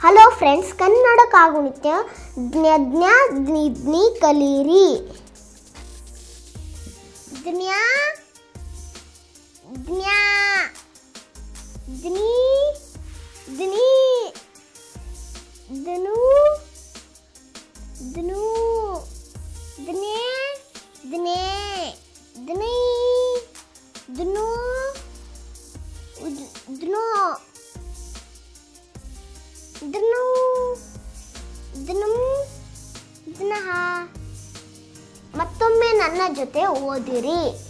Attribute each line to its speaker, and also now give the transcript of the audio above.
Speaker 1: Hello friends Kannada ಕಾಗುಣಿತ್ಯ ಜ್ಞ ಜ್ಞಿ ಕಲೀರಿ ಜ್ಞಾ ಜ್ಞಾ ಜ್ಞಿ ಜ್ಞಿ ಧನು ಧನು ಧ್ನೇ ಧ್ನೇ ಧ್ನಿ ಧನು ಧ್ನು ಧ್ನು ಇದನ್ನು ಇದನ್ನ ಮತ್ತೊಮ್ಮೆ ನನ್ನ ಜೊತೆ ಓದಿರಿ.